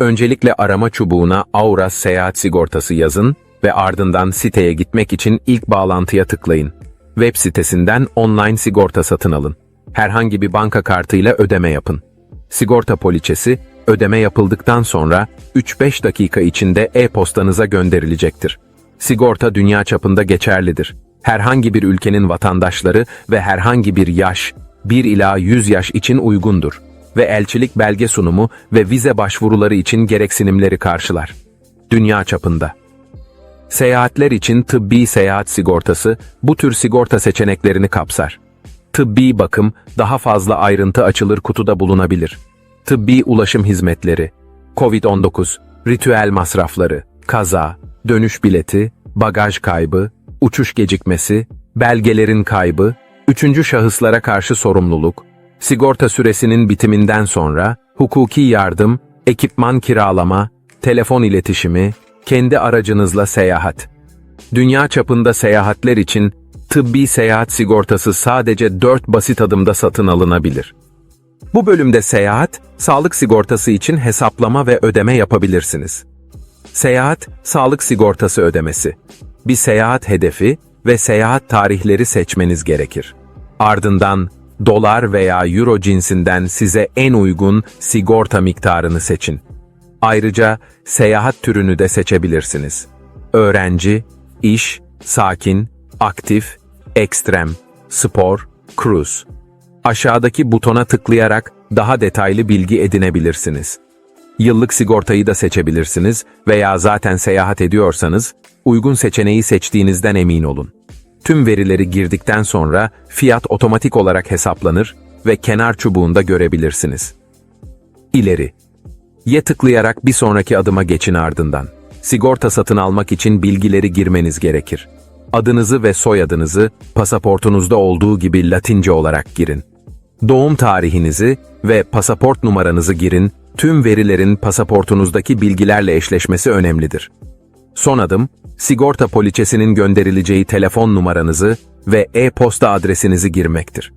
Öncelikle arama çubuğuna Aura Seyahat Sigortası yazın ve ardından siteye gitmek için ilk bağlantıya tıklayın. Web sitesinden online sigorta satın alın. Herhangi bir banka kartıyla ödeme yapın. Sigorta poliçesi ödeme yapıldıktan sonra 3-5 dakika içinde e-postanıza gönderilecektir. Sigorta dünya çapında geçerlidir. Herhangi bir ülkenin vatandaşları ve herhangi bir yaş, 1 ila 100 yaş için uygundur ve elçilik belge sunumu ve vize başvuruları için gereksinimleri karşılar. Dünya çapında. Seyahatler için tıbbi seyahat sigortası bu tür sigorta seçeneklerini kapsar. Tıbbi bakım daha fazla ayrıntı açılır kutuda bulunabilir. Tıbbi ulaşım hizmetleri, COVID-19, ritüel masrafları, kaza, dönüş bileti, bagaj kaybı, uçuş gecikmesi, belgelerin kaybı, üçüncü şahıslara karşı sorumluluk, sigorta süresinin bitiminden sonra hukuki yardım, ekipman kiralama, telefon iletişimi, kendi aracınızla seyahat. Dünya çapında seyahatler için tıbbi seyahat sigortası sadece 4 basit adımda satın alınabilir. Bu bölümde seyahat, sağlık sigortası için hesaplama ve ödeme yapabilirsiniz. Seyahat, sağlık sigortası ödemesi. Bir seyahat hedefi ve seyahat tarihleri seçmeniz gerekir. Ardından dolar veya euro cinsinden size en uygun sigorta miktarını seçin. Ayrıca seyahat türünü de seçebilirsiniz. Öğrenci, iş, sakin, aktif, ekstrem, spor, cruise. Aşağıdaki butona tıklayarak daha detaylı bilgi edinebilirsiniz. Yıllık sigortayı da seçebilirsiniz veya zaten seyahat ediyorsanız uygun seçeneği seçtiğinizden emin olun. Tüm verileri girdikten sonra fiyat otomatik olarak hesaplanır ve kenar çubuğunda görebilirsiniz. İleri. Ye tıklayarak bir sonraki adıma geçin ardından. Sigorta satın almak için bilgileri girmeniz gerekir. Adınızı ve soyadınızı pasaportunuzda olduğu gibi Latince olarak girin. Doğum tarihinizi ve pasaport numaranızı girin, tüm verilerin pasaportunuzdaki bilgilerle eşleşmesi önemlidir. Son adım, sigorta poliçesinin gönderileceği telefon numaranızı ve e-posta adresinizi girmektir.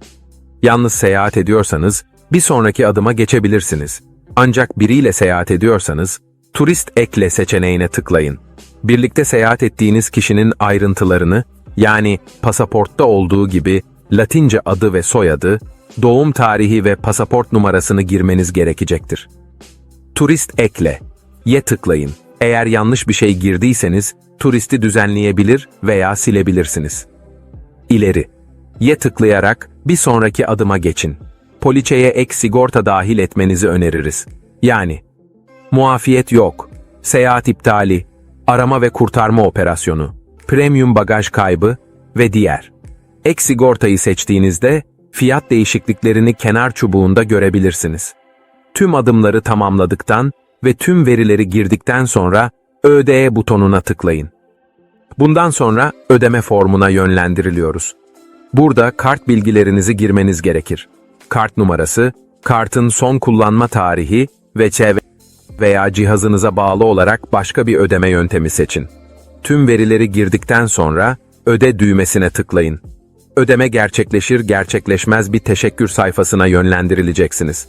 Yalnız seyahat ediyorsanız, bir sonraki adıma geçebilirsiniz. Ancak biriyle seyahat ediyorsanız, turist ekle seçeneğine tıklayın. Birlikte seyahat ettiğiniz kişinin ayrıntılarını, yani pasaportta olduğu gibi Latince adı ve soyadı, doğum tarihi ve pasaport numarasını girmeniz gerekecektir. Turist ekle. Ye tıklayın. Eğer yanlış bir şey girdiyseniz, turisti düzenleyebilir veya silebilirsiniz. İleri. Ye tıklayarak bir sonraki adıma geçin. Poliçeye ek sigorta dahil etmenizi öneririz. Yani, muafiyet yok, seyahat iptali, arama ve kurtarma operasyonu, premium bagaj kaybı ve diğer. Ek sigortayı seçtiğinizde fiyat değişikliklerini kenar çubuğunda görebilirsiniz. Tüm adımları tamamladıktan ve tüm verileri girdikten sonra ÖDE butonuna tıklayın. Bundan sonra ödeme formuna yönlendiriliyoruz. Burada kart bilgilerinizi girmeniz gerekir. Kart numarası, kartın son kullanma tarihi ve çevre veya cihazınıza bağlı olarak başka bir ödeme yöntemi seçin. Tüm verileri girdikten sonra öde düğmesine tıklayın. Ödeme gerçekleşir gerçekleşmez bir teşekkür sayfasına yönlendirileceksiniz.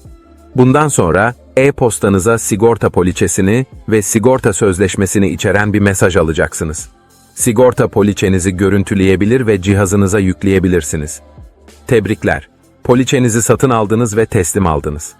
Bundan sonra e-postanıza sigorta poliçesini ve sigorta sözleşmesini içeren bir mesaj alacaksınız. Sigorta poliçenizi görüntüleyebilir ve cihazınıza yükleyebilirsiniz. Tebrikler. Poliçenizi satın aldınız ve teslim aldınız.